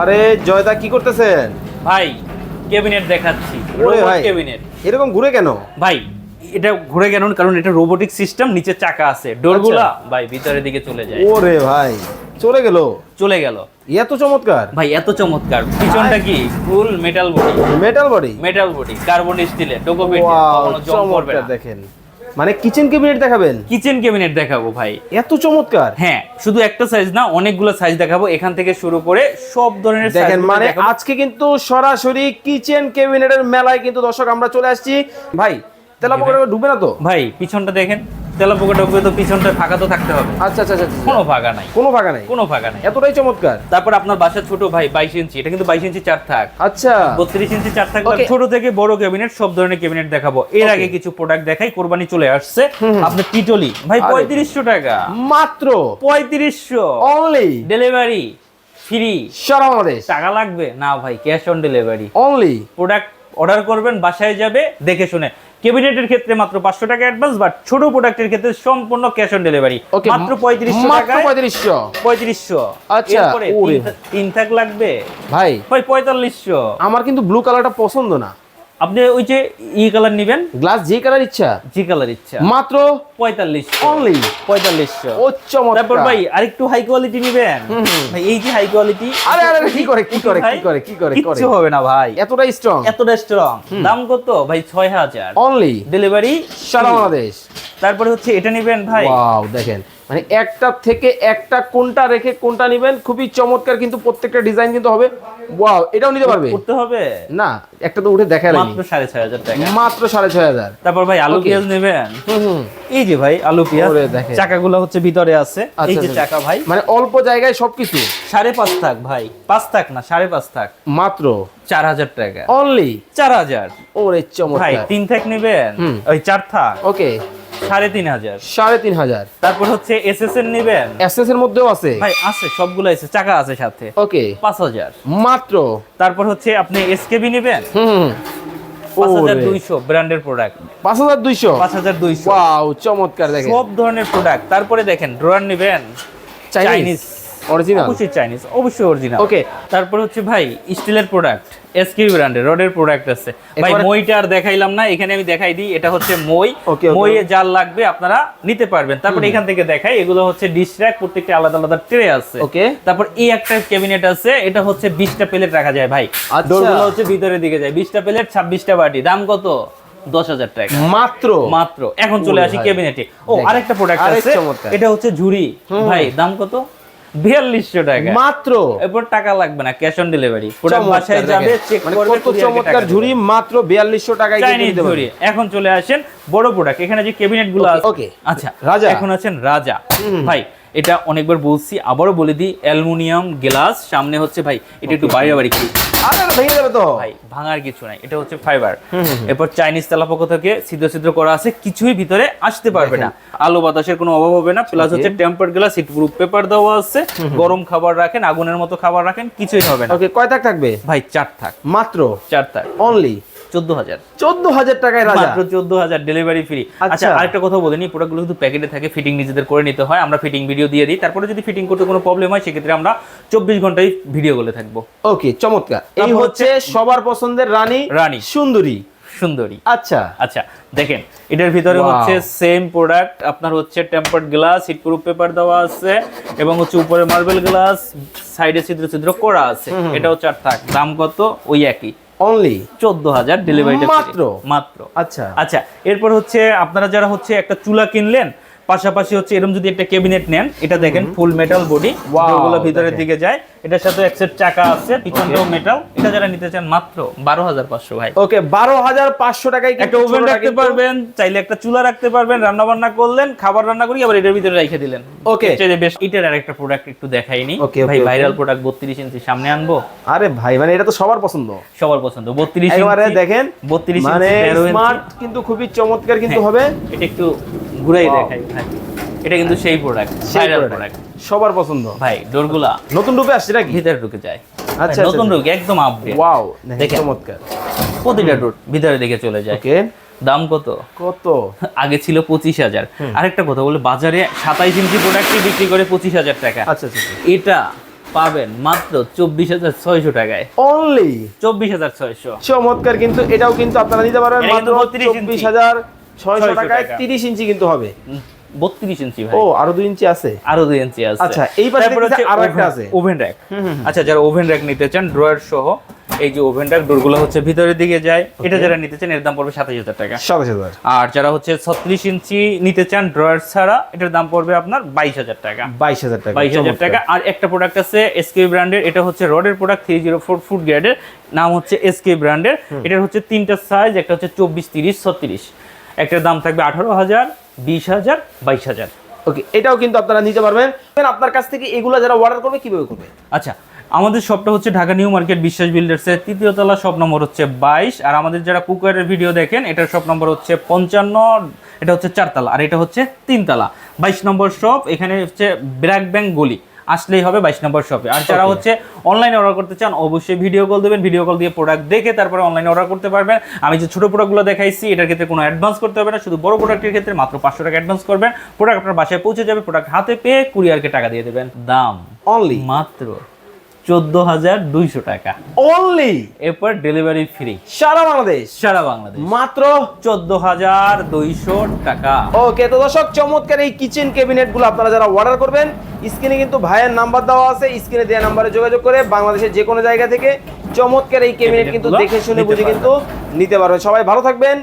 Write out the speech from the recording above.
আরে জয়দা কি করতেছেন? ভাই ক্যাবিনেট দেখাচ্ছি। ওরে ভাই ক্যাবিনেট। এরকম ঘুরে কেন? ভাই এটা ঘুরে গেল কারণ এটা রোবোটিক সিস্টেম নিচে চাকা আছে। ডোরগুলা আচ্ছা। ভাই ভিতরের দিকে চলে যায়। ওরে ভাই চলে গেল? চলে গেল। এত চমৎকার। ভাই এত চমৎকার। পিছনটা কি? Full metal body metal body metal body carbon স্টিলের চমৎকার দেখেন। মানে কিচেন ক্যাবিনেট দেখাবেন? কিচেন ক্যাবিনেট দেখাবো ভাই। এত চমৎকার। হ্যাঁ শুধু একটা সাইজ না অনেকগুলো সাইজ দেখাবো। এখান থেকে শুরু করে সব ধরনের দেখেন মানে আজকে কিন্তু সরাসরি কিচেন ক্যাবিনেটের মেলায় কিন্তু দর্শক আমরা চলে আসছি। ভাই তেলাপোকা ডুবে না তো? ভাই পিছনটা দেখেন। তেলা পোকা ঢুকবে তো পিছনটা ফাঁকা তো থাকতে হবে। আচ্ছা আচ্ছা আচ্ছা। কোনো ফাঁকা নাই। কোনো ফাঁকা নাই? কোনো ফাঁকা নাই। এতটাই চমৎকার। তারপর আপনার বাসা ছোট ভাই বাইশ ইঞ্চি এটা কিন্তু বাইশ ইঞ্চি চার থাক। বত্রিশ ইঞ্চি চার থাক ছোট থেকে বড় ক্যাবিনেট সব ধরনের ক্যাবিনেট দেখাবো। এর আগে কিছু প্রোডাক্ট দেখাই কোরবানি চলে আসছে। আপনার টিটলি। ভাই পঁয়ত্রিশশো টাকা। মাত্র? পঁয়ত্রিশশো। অনলি ডেলিভারি ফ্রি সারা বাংলাদেশ? টাকা লাগবে? না ভাই cash on delivery only product order করবেন বাসায় যাবে দেখে শুনে। ক্যাবিনেটের ক্ষেত্রে মাত্র পাঁচশো টাকা অ্যাডভান্স বাট ছোট প্রোডাক্টের ক্ষেত্রে সম্পূর্ণ ক্যাশ অন ডেলিভারি মাত্র পঁয়ত্রিশশো মাত্র টাকায় পঁয়ত্রিশশো? পঁয়ত্রিশশো। আচ্ছা, তিন থাক লাগবে? ভাই। ভাই পঁয়তাল্লিশশো। আমার কিন্তু ব্লু কালারটা পছন্দ না। আপনি ওই যে ই কালার নিবেন? গ্লাস যে কালার ইচ্ছা। জি কালার ইচ্ছা। মাত্র পঁয়তাল্লিশশো। অনলি পঁয়তাল্লিশশো। ও চমৎকার তারপর ভাই আরেকটু হাই কোয়ালিটি নিবেন। ভাই এই যে হাই কোয়ালিটি আরে আরে কি করে কি করে কি করে কি করে কিচ্ছু হবে না ভাই। এতটা স্ট্রং এতটা স্ট্রং দাম কত? ভাই ছয় হাজার। অনলি ডেলিভারি সারা বাংলাদেশ। তারপরে হচ্ছে এটা নিবেন ভাই। ওয়াও দেখেন। মানে একটা থেকে একটা কোনটা রেখে কোনটা নেবেন খুবই চমৎকার কিন্তু প্রত্যেকটা ডিজাইন কিন্তু হবে। ওয়াও এটাও নিতে পারবে? করতে হবে? না একটা তো উঠে দেখা মাত্র সাড়ে ছয় হাজার টাকা। মাত্র সাড়ে ছয় হাজার। তারপর ভাই আলু পেঁয়াজ নেবেন? হুম এই যে ভাই আলু পেঁয়াজ। ওরে দেখেন। চাকাগুলো হচ্ছে ভিতরে আছে। এই আচ্ছা, যে আচ্ছা। চাকা ভাই। মানে অল্প জায়গায় সবকিছু? সাড়ে পাঁচ থাক ভাই। পাঁচ থাক না সাড়ে পাঁচ থাক। মাত্র? চার হাজার টাকা। অনলি চার হাজার। ওরে ভাই তিন থাক নেবেন? ওই চার থাক। ওকে সাড়ে তিন হাজার। সাড়ে তিন হাজার। তারপর হচ্ছে এস এস এর নেবেন? এসএস এর মধ্যেও আছে? ভাই আছে সবগুলো আছে চাকা আছে সাথে। ওকে। পাঁচ হাজার। মাত্র? তারপর হচ্ছে আপনি এসকেবি নেবেন? হুম চমৎকার দেখেন। সব ধরনের প্রোডাক্ট। তারপরে দেখেন ড্রয়ার নিবেন? চাইনিজ অরিজিনাল অবশ্যই চাইনিজ অবশ্যই অরিজিনাল ওকে তারপর হচ্ছে ভাই স্টিলের প্রোডাক্ট ব্র্যান্ডের রডের প্রোডাক্ট আছে। ভাই এরপরে- মইটা আর দেখাইলাম না এখানে আমি দেখাই দিই এটা হচ্ছে মই. মইয়ে লাগবে আপনারা নিতে পারবেন। তারপর এখান থেকে দেখাই এগুলো হচ্ছে ডিশ র্যাক প্রত্যেকটা আলাদা আলাদা ট্রে আছে। ওকে তারপর এই একটা ক্যাবিনেট আছে এটা হচ্ছে বিশটা প্লেট রাখা যায় ভাই। আচ্ছা। ডোরগুলো হচ্ছে ভিতরের দিকে যায়। বিশটা প্লেট ছাব্বিশটা বাটি। দাম কত? দশ হাজার টাকা। মাত্র? মাত্র। এখন চলে আসি। ক্যাবিনেটে ও আরেকটা প্রোডাক্ট আছে এটা হচ্ছে ঝুড়ি। ভাই দাম কত? বিয়াল্লিশশো টাকা। মাত্র? এরপর টাকা লাগবে না ক্যাশ অন ডেলিভারি বাসায় যাবে চেক মানে করবে চমৎকার ঝুড়ি মাত্র বিয়াল্লিশশো টাকায় ঝুড়ি। এখন চলে আসেন বড় প্রোডাক্ট এখানে যে ক্যাবিনেটগুলো আছে। ওকে আচ্ছা রাজা। এখন আছেন রাজা। ভাই এটা অনেকবার বলছি আবারও বলে দিই অ্যালুমিনিয়াম গ্লাস সামনে হচ্ছে ভাই এটা একটু বাড়ি বাড়ি কি আরে আরে, ভেঙে যাবে তো। ভাই ভাঙার কিছু নাই এটা হচ্ছে ফাইবার এরপর চাইনিজ তেলাপোকা থেকে ছিদ্র ছিদ্র করা আছে কিছুই ভিতরে আসতে পারবে না। আলো বাতাসের কোনো অভাব হবে না প্লাস হচ্ছে temper glass heat proof paper দেওয়া আছে। গরম খাবার রাখেন আগুনের মতো খাবার রাখেন কিছুই হবে না। ওকে কয় থাক থাকবে? ভাই চার থাক। মাত্র? চার থাক। অনলি চোদ্দ হাজার। চোদ্দ হাজার টাকায় মাত্র চোদ্দ হাজার ডেলিভারি ফ্রি আচ্ছা। আচ্ছা আরেকটা কথা প্রোডাক্টগুলো কিন্তু প্যাকেটে থাকে ফিটিং নিজেদের করে নিতে হয় আমরা ফিটিং ভিডিও দিয়ে দিই। তারপরে যদি ফিটিং করতে কোনো প্রবলেম হয় সেক্ষেত্রে আমরা চব্বিশ ঘন্টায় ভিডিও গুলো থাকব। ওকে চমৎকার। এই হচ্ছে সবার পছন্দের রানী রানী। সুন্দরী। সুন্দরী। আচ্ছা। আচ্ছা দেখেন এটার ভিতরে হচ্ছে সেম প্রোডাক্ট আপনার হচ্ছে টেম্পার্ড গ্লাস পেপার দেওয়া আছে এবং হচ্ছে উপরে মার্বেল গ্লাস সাইডে ছিদ্র ছিদ্র করা আছে। এটাও চার থাক দাম কত? ওই একই। অনলি চোদ্দ হাজার ডেলিভারিটা মাত্র? মাত্র। আচ্ছা। আচ্ছা এরপর হচ্ছে আপনারা যারা হচ্ছে একটা চুলা কিনলেন পাশাপাশি হচ্ছে এরকম যদি একটা ক্যাবিনেট নেন এটা দেখেন ফুল মেটাল বডি ওগুলো ভিতরের দিকে যায়। এটার সাথে একসেট চাকা আছে পিছনটাও মেটাল এটা যারা নিতে চান মাত্র বারো হাজার পাঁচশো ভাই। ওকে বারো হাজার পাঁচশো টাকায় একটা ওভেন রাখতে পারবেন চাইলে একটা চুলা রাখতে পারবেন রান্না বান্না করলেন খাবার রান্না করি আবার এটার ভিতরে রেখে দিলেন। ওকে বেশ এটার আরেকটা প্রোডাক্ট একটু দেখাইনি। Okay, ভাই ভাইরাল প্রোডাক্ট বত্রিশ ইঞ্চি সামনে আনব। আরে ভাই মানে এটা তো সবার পছন্দ। সবার পছন্দ। বত্রিশ দেখেন বত্রিশ মানে ইঞ্চি স্মার্ট কিন্তু খুবই চমৎকার কিন্তু হ্যাঁ। হবে। এটা একটু ঘুরাই. দেখাই ভাই। এটা কিন্তু সেই প্রোডাক্ট সেই ভাইরাল প্রোডাক্ট সবার পছন্দ। ভাই ডোরগুলা নতুন রূপে আসছে নাকি? ভিতরে ঢুকে যায়। আচ্ছা, নতুন আচ্ছা। ঢুকে একদম আপডেট ওয়াও দেখেন। চমৎকার। প্রতিটা ডোর ভিতরে দিকে চলে যায়। ওকে। দাম কত? কত? আগে ছিল পঁচিশ হাজার। আরেকটা কথা বলে বাজারে সাতাইশ ইঞ্চি প্রোডাক্টই বিক্রি করে পঁচিশ হাজার টাকা। আচ্ছা আচ্ছা আচ্ছা। এটা পাবেন মাত্র চব্বিশ হাজার ছয়শো টাকায়। অনলি চব্বিশ হাজার ছয়শো। চমৎকার কিন্তু এটাও কিন্তু আপনারা নিতে পারবেন মাত্র 32 চব্বিশ হাজার ছয়শো টাকায় তিরিশ ইঞ্চি কিন্তু হবে। বত্রিশ ইঞ্চি ভাই। ও আরও দুই ইঞ্চি আছে? আরও দুই ইঞ্চি আছে। আচ্ছা, এই পাশে হচ্ছে আরও একটা আছে। ওভেন র্যাক আচ্ছা যারা ওভেন র্যাক নিতে চান ড্রয়ার সহ এই যে ওভেন র্যাক ডোরগুলো হচ্ছে ভিতরের দিকে যায়। এটা যারা নিতে চান এর দাম পড়বে সাতাশ হাজার টাকা। সাতাশ হাজার। আর যারা হচ্ছে ছত্রিশ ইঞ্চি নিতে চান ড্রয়ার ছাড়া এটার দাম পড়বে আপনার বাইশ হাজার টাকা। বাইশ হাজার টাকা বাইশ হাজার। টাকা। আর একটা প্রোডাক্ট আছে এসকে ব্র্যান্ডের এটা হচ্ছে রডের product three zero four food গ্রেডের নাম হচ্ছে এসকে ব্র্যান্ডের এটার হচ্ছে তিনটা সাইজ একটা হচ্ছে চব্বিশ তিরিশ ছত্রিশ। একটার দাম থাকবে আঠারো হাজার বিশ হাজার বাইশ হাজার। ওকে এটাও কিন্তু আপনারা নিতে পারবেন। আপনার কাছ থেকে এগুলো যারা অর্ডার করবে কীভাবে করবে? আচ্ছা আমাদের শপটা হচ্ছে ঢাকা নিউ মার্কেট বিশ্বাস বিল্ডার্সের তৃতীয় তলা শপ নম্বর হচ্ছে বাইশ। আর আমাদের যারা কুকারের ভিডিও দেখেন এটার শপ নম্বর হচ্ছে পঞ্চান্ন এটা হচ্ছে চারতলা আর এটা হচ্ছে তিনতলা। বাইশ নম্বর শপ এখানে হচ্ছে ব্র্যাক ব্যাংক গলি। আসলেই হবে বাইশ নম্বর শপে আর যারা হচ্ছে অনলাইনে অর্ডার করতে চান অবশ্যই ভিডিও কল দেবেন ভিডিও কল দিয়ে প্রোডাক্ট দেখে তারপরে অনলাইনে অর্ডার করতে পারবেন। আমি যে ছোটো প্রোডাক্টগুলো দেখাইছি এটার ক্ষেত্রে কোনো অ্যাডভান্স করতে হবে না শুধু বড় প্রোডাক্টের ক্ষেত্রে মাত্র পাঁচশো টাকা অ্যাডভান্স করবেন। প্রোডাক্ট আপনার বাসায় পৌঁছে যাবে প্রোডাক্ট হাতে পেয়ে কুরিয়ারকে টাকা দিয়ে দেবেন। দাম অনলি মাত্র চোদ্দ হাজার দুইশো টাকা। অনলি এরপর ডেলিভারি ফ্রি সারা বাংলাদেশ? সারা বাংলাদেশ। মাত্র? চোদ্দ হাজার দুইশো টাকা। ওকে তো দর্শক চমৎকার এই কিচেন ক্যাবিনেটগুলো আপনারা যারা অর্ডার করবেন স্ক্রিনে কিন্তু ভাইয়ের নাম্বার দেওয়া আছে স্ক্রিনে দেওয়া নাম্বারে যোগাযোগ করে বাংলাদেশের যে কোনো জায়গা থেকে চমৎকার এই ক্যাবিনেট কিন্তু দেখে শুনে বুঝে কিন্তু নিতে পারবেন। সবাই ভালো থাকবেন।